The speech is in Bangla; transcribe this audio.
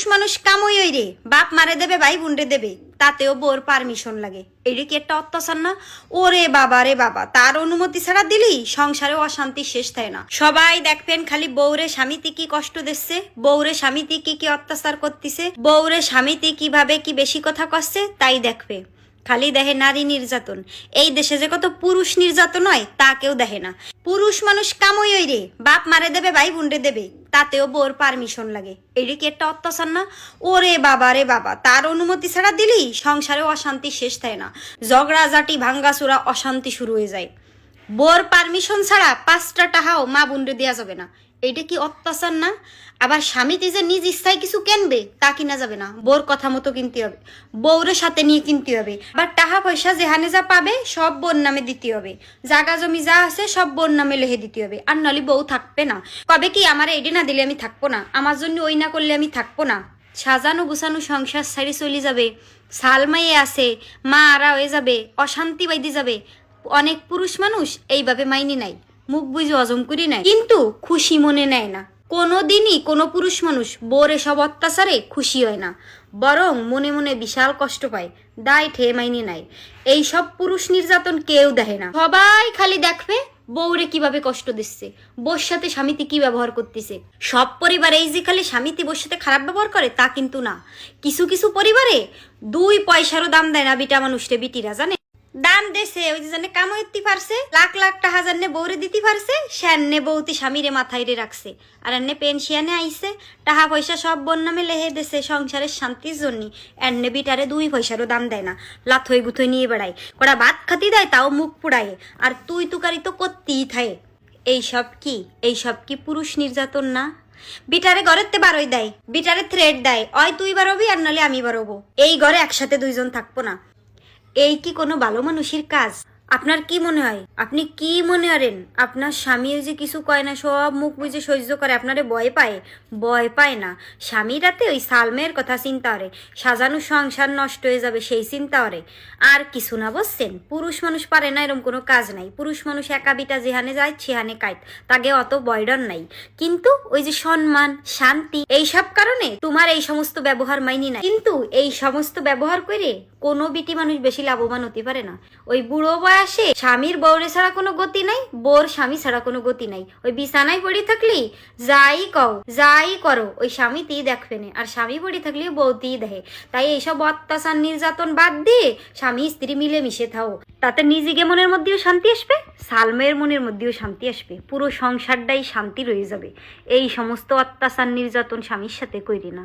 পুরুষ মানুষ কামই ওই রে। বাপ মারে দেবে, ভাই বুনরে দেবে। তাতেও বোর পারমিশন লাগে। এটা কি একটা অত্যাচার না? ওরে বাবা রে বাবা, তার অনুমতি ছাড়া দিলি? সংসারে অশান্তি শেষ থাকে না। সবাই দেখবেন খালি বউরে স্বামীতে কি কষ্ট দিচ্ছে? বউরে স্বামীতে কি কি অত্যাচার করতেছে? বউরে স্বামীতে কীভাবে কি বেশি কথা কচ্ছে? তাই দেখবে। খালি দেহে নারী নির্যাতন। এই দেশে যে কত পুরুষ নির্যাতন হয়, তা কেউ দেখে না। পুরুষ মানুষ কামই রে, বাপ মারে দেবে, ভাই বুনরে দেবে, তাতেও বোর পারমিশন লাগে। এটা কি একটা অত্যাচার না? ওরে বাবা রে বাবা, তার অনুমতি ছাড়া দিলি সংসারে অশান্তি শেষ থাকে না। ঝগড়াঝাটি, ভাঙ্গাচুরা অশান্তি শুরু হয়ে যায়। বোর পারমিশন ছাড়া পাঁচটা টাহাও মা বুনরে দেওয়া যাবে না। এইটা কি অত্যাচার না? আবার স্বামীতে যে নিজ ইচ্ছায় কিছু কেনবে, তা কিনা যাবে না। বোর কথা মতো কিনতে হবে। বউরে সাথে নিয়ে কিনতে হবে। আবার টাকা পয়সা যেহানে যা পাবে, সব বোর নামে দিতে হবে। জাগা জমি যা আছে, সব বোর নামে লেহে দিতে হবে। আর নলি বউ থাকবে না। কবে কি আমার এইটি না দিলে আমি থাকব না? আমার জন্য ওই না করলে আমি থাকব না। সাজানো গুছানো সংসার সারি চলে যাবে। সালমাইয়ে আছে, মা আরা হয়ে যাবে, অশান্তি বাইদি যাবে। অনেক পুরুষ মানুষ এইভাবে মাইনি নাই মুখ বুঝে হজম করি নাই কিন্তু খুশি মনে নেয় না। কোনো দিনই কোনো পুরুষ মানুষ বোর এসব অত্যাচারে খুশি হয় না, বরং মনে মনে বিশাল কষ্ট পায়, দায় ঠেয়ে মাইনি নাই এই সব পুরুষ নির্যাতন কেউ দেখে না। সবাই খালি দেখবে বউরে কীভাবে কষ্ট দিচ্ছে বোর সাথে স্বামীতে কি ব্যবহার করতেছে। সব পরিবারে এই যে খালি স্বামীতে বোর সাথে খারাপ ব্যবহার করে, তা কিন্তু না। কিছু কিছু পরিবারে দুই পয়সারও দাম দেয় না বিটা মানুষরে বিটিরা জানে দাম দেশে ওই যে কামাইতে পারছে লাখ লাখ টাকা জানে বউরে দিতে পারছে শ্যান্নে বউতি স্বামীরে মাথায় রে রাখছে। আর এনে পেনশিয়ানে আইছে, টাকা পয়সা সব বোন নামে লেহে দেশে সংসারের শান্তির জন্য। এনে বিটারে দুই পয়সারও দাম দেয় না, লাথই গুথই নিয়ে বেড়ায়। কড়া ভাত খাতি দেয়, তাও মুখ পুড়ায়। আর তুই তুকারি তো করতেই থাকে এইসব কি? এইসব কি পুরুষ নির্যাতন না? বিটারে ঘরেতে বারোই দেয়, বিটারে থ্রেড দেয়, অয় তুই বারোবি আর নালে আমি বারোবো। এই ঘরে একসাথে দুইজন থাকব না। এই কি কোনো ভালো মানুষের কাজ? আপনার কি মনে হয়? আপনি কি মনে করেন? আপনার স্বামী যে কিছু কয় না, সব মুখ বুঝে সহ্য করে, আপনারে ভয় পায়? ভয় পায় না। স্বামীরাতে ওই সালমের কথা চিন্তা করে। সাজানো সংসার নষ্ট হয়ে যাবে সেই চিন্তা করে। আর কিছু না বসছেন পুরুষ মানুষ পারে না এরকম কোনো কাজ নাই। পুরুষ মানুষ একা বিটা যেখানে যায়, সেখানে কাইত তাকে অত বয়ডন নাই। কিন্তু ওই যে সম্মান, শান্তি এই সব কারণে তোমার এই সমস্ত ব্যবহার মাইনি না কিন্তু এই সমস্ত ব্যবহার করে কোনো বিটি মানুষ বেশি লাভবান হতে পারে না। ওই বুড়ো বয়সে স্বামীর বউরে ছাড়া কোনো গতি নাই, বোর স্বামী ছাড়া কোনো গতি নাই। ওই বিছানায় পড়ে থাকলি যাই কও, যাই করো, ওই স্বামীতেই দেখবে না আর স্বামী পড়ে থাকলে বউতেই দেখে তাই এইসব অত্যাচার, নির্যাতন বাদ দিয়ে স্বামী স্ত্রী মিলে মিশে থাও। তাতে নিজেকে মনের মধ্যেও শান্তি আসবে সালমের মনের মধ্যেও শান্তি আসবে। পুরো সংসারটাই শান্তি রয়ে যাবে। এই সমস্ত অত্যাচার, নির্যাতন স্বামীর সাথে করি না।